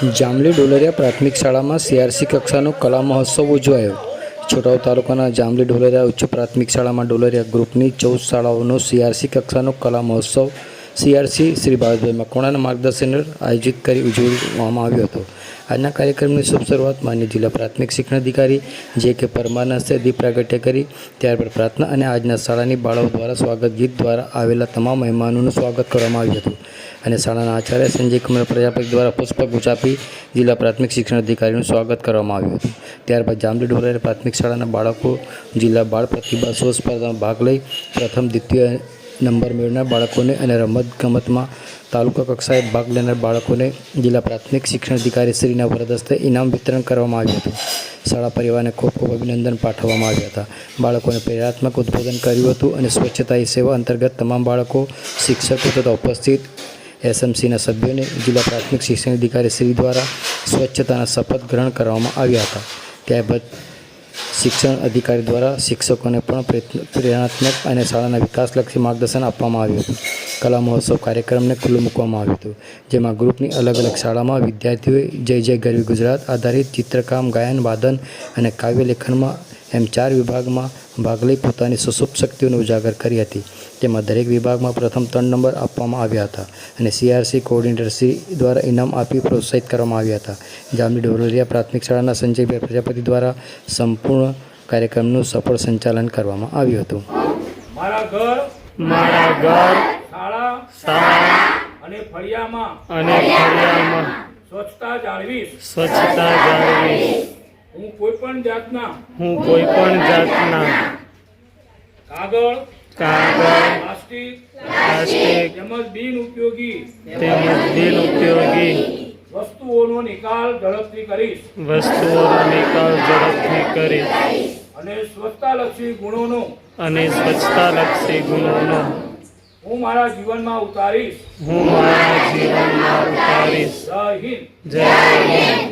જાંબલી ડોલરિયા પ્રાથમિક શાળામાં સીઆરસી કક્ષાનો કલા મહોત્સવ ઉજવાયો. છોટાઉ તાલુકાના જામલી ડોલરિયા ઉચ્ચ પ્રાથમિક શાળામાં ડોલરિયા ગ્રુપની ચૌદ શાળાઓનો સીઆરસી કક્ષાનો કલા મહોત્સવ સીઆરસી શ્રી ભારતભાઈ મકવાણાના માર્ગદર્શન આયોજિત કરી ઉજવવામાં આવ્યો હતો. આજના કાર્યક્રમની શુભ શરૂઆત માન્ય જિલ્લા પ્રાથમિક શિક્ષણ અધિકારી જે કે પરમારના હસ્તે દીપ પ્રાગટ્ય કરી ત્યારબાદ પ્રાર્થના અને આજના શાળાની બાળાઓ દ્વારા સ્વાગત ગીત દ્વારા આવેલા તમામ મહેમાનોનું સ્વાગત કરવામાં આવ્યું હતું. અને શાળાના આચાર્ય સંજય કુમાર પ્રજાપતિ દ્વારા પુષ્પગુચ્છ આપી જિલ્લા પ્રાથમિક શિક્ષણ અધિકારીનું સ્વાગત કરવામાં આવ્યું હતું. ત્યારબાદ જામલી ડોલર પ્રાથમિક શાળાના બાળકો જિલ્લા બાળ પ્રતિભા શો સ્પર્ધામાં ભાગ લઈ પ્રથમ, દ્વિતીય નંબર મેળવનાર બાળકોને અને રમતગમતમાં તાલુકા કક્ષાએ ભાગ લેનાર બાળકોને જિલ્લા પ્રાથમિક શિક્ષણ અધિકારી શ્રીના વરદ હસ્તે ઇનામ વિતરણ કરવામાં આવ્યું હતું. શાળા પરિવારને ખૂબ ખૂબ અભિનંદન પાઠવવામાં આવ્યા હતા. બાળકોને પ્રેરણાત્મક ઉદ્બોધન કર્યું હતું અને સ્વચ્છતા એ સેવા અંતર્ગત તમામ બાળકો, શિક્ષકો તથા ઉપસ્થિત એસએમસીના સભ્યોને જિલ્લા પ્રાથમિક શિક્ષણ અધિકારી શ્રી દ્વારા સ્વચ્છતાના શપથ ગ્રહણ કરવામાં આવ્યા હતા. ત્યારબાદ શિક્ષણ અધિકારી દ્વારા શિક્ષકોને પણ પ્રેરણાત્મક અને શાળાના વિકાસલક્ષી માર્ગદર્શન આપવામાં આવ્યું હતું. કલા મહોત્સવ કાર્યક્રમને ખુલ્લું મૂકવામાં આવ્યું હતું, જેમાં ગ્રુપની અલગ અલગ શાળામાં વિદ્યાર્થીઓએ જય જય ગરવી ગુજરાત આધારિત ચિત્રકામ, ગાયન, વાદન અને કાવ્ય લેખનમાં એમ ચાર વિભાગમાં ભાગ લઈ પોતાની સુસુપ્ત શક્તિઓને ઉજાગર કરી હતી. તેમાં દરેક વિભાગમાં પ્રથમ ત્રણ નંબર આપવામાં આવ્યા હતા અને સીઆરસી કોઓર્ડિનેટરશ્રી દ્વારા ઇનામ આપી પ્રોત્સાહિત કરવામાં આવ્યા હતા. જામની ડોલરિયા પ્રાથમિક શાળાના સંજયભાઈ પ્રજાપતિ દ્વારા સંપૂર્ણ કાર્યક્રમનું સફળ સંચાલન કરવામાં આવ્યું હતું. મારા ઘર મારા ઘર શાળા શાળા અને ફળિયામાં. અને ફળિયામાં. સ્વચ્છતા જાળવી સ્વચ્છતા જાળવીશ. હું કોઈ પણ જાતના હું કોઈ પણ જાતના કાગળ કાગળ પ્લાસ્ટિક પ્લાસ્ટિક તેમજ બિન ઉપયોગી તેમજ બિન ઉપયોગી વસ્તુઓનો નિકાલ ઝડપથી કરીશ. વસ્તુઓનો નિકાલ ઝડપથી કરી અને સ્વચ્છતાલક્ષી ગુણોનો અને સ્વચ્છતાલક્ષી ગુણોનો હું મારા જીવનમાં ઉતારીશ. હું મારા જીવનમાં ઉતારીશ. જય હિન્દ. જય હિન્દ.